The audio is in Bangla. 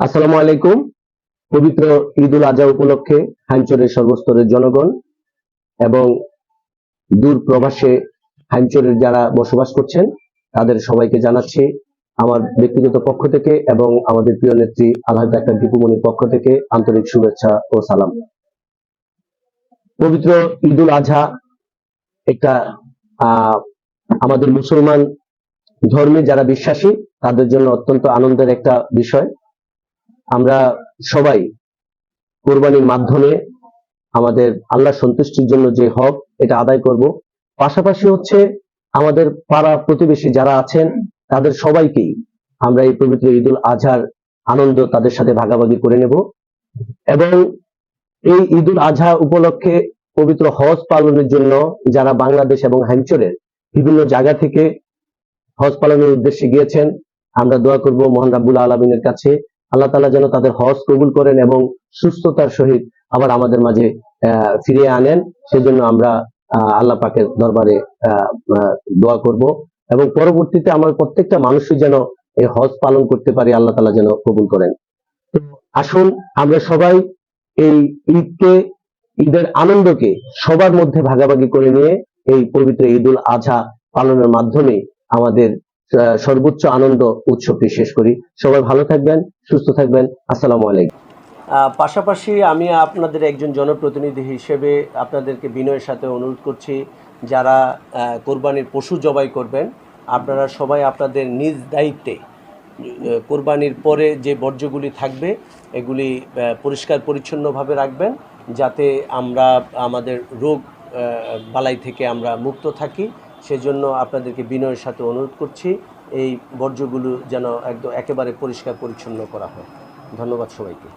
আসসালামু আলাইকুম। পবিত্র ঈদ উল আজহা উপলক্ষে হাইমচরের সর্বস্তরের জনগণ এবং দূর প্রবাসে হাইমচরের যারা বসবাস করছেন, তাদের সবাইকে জানাচ্ছি আমার ব্যক্তিগত পক্ষ থেকে এবং আমাদের প্রিয় নেত্রী আল্লাহ ডাক্তার দীপুমণির পক্ষ থেকে আন্তরিক শুভেচ্ছা ও সালাম। পবিত্র ঈদ উল আজহা একটা আমাদের মুসলমান ধর্মে যারা বিশ্বাসী, তাদের জন্য অত্যন্ত আনন্দের একটা বিষয়। আমরা সবাই কোরবানির মাধ্যমে আমাদের আল্লাহ সন্তুষ্টির জন্য যে হক, এটা আদায় করব। পাশাপাশি হচ্ছে আমাদের পাড়া প্রতিবেশী যারা আছেন, তাদের সবাইকেই আমরা এই পবিত্র ঈদুল আজহার আনন্দ তাদের সাথে ভাগাভাগি করে নেব। এবং এই ঈদুল আজহা উপলক্ষে পবিত্র হজ পালনের জন্য যারা বাংলাদেশ এবং হ্যামচরের বিভিন্ন জায়গা থেকে হজ পালনের উদ্দেশ্যে গিয়েছেন, আমরা দোয়া করব মহান রাব্বুল আলমিনের কাছে। আল্লাহ তালা যেন তাদের হজ কবুল করেন এবং সুস্থতার সহিত আবার আমাদের মাঝে ফিরিয়ে আনেন। সেজন্য আমরা আল্লাহ পাকের দরবারে দোয়া করব। এবং পরবর্তীতে আমার প্রত্যেকটা মানুষই যেন এই হজ পালন করতে পারি, আল্লাহ তালা যেন কবুল করেন। আসুন আমরা সবাই এই ঈদকে, ঈদের আনন্দকে সবার মধ্যে ভাগাভাগি করে নিয়ে এই পবিত্র ঈদুল আজহা পালনের মাধ্যমে আমাদের সর্বোচ্চ আনন্দ উৎসবটি শেষ করি। সবাই ভালো থাকবেন, সুস্থ থাকবেন। আসসালামু আলাইকুম। পাশাপাশি আমি আপনাদের একজন জনপ্রতিনিধি হিসেবে আপনাদেরকে বিনয়ের সাথে অনুরোধ করছি, যারা কোরবানির পশু জবাই করবেন, আপনারা সবাই আপনাদের নিজ দায়িত্বে কোরবানির পরে যে বর্জ্যগুলি থাকবে, এগুলি পরিষ্কার পরিচ্ছন্নভাবে রাখবেন, যাতে আমরা আমাদের রোগ বালাই থেকে আমরা মুক্ত থাকি। সেজন্য আপনাদেরকে বিনয়ের সাথে অনুরোধ করছি, এই বর্জ্যগুলো যেন একদম একেবারে পরিষ্কার পরিচ্ছন্ন করা হয়। ধন্যবাদ সবাইকে।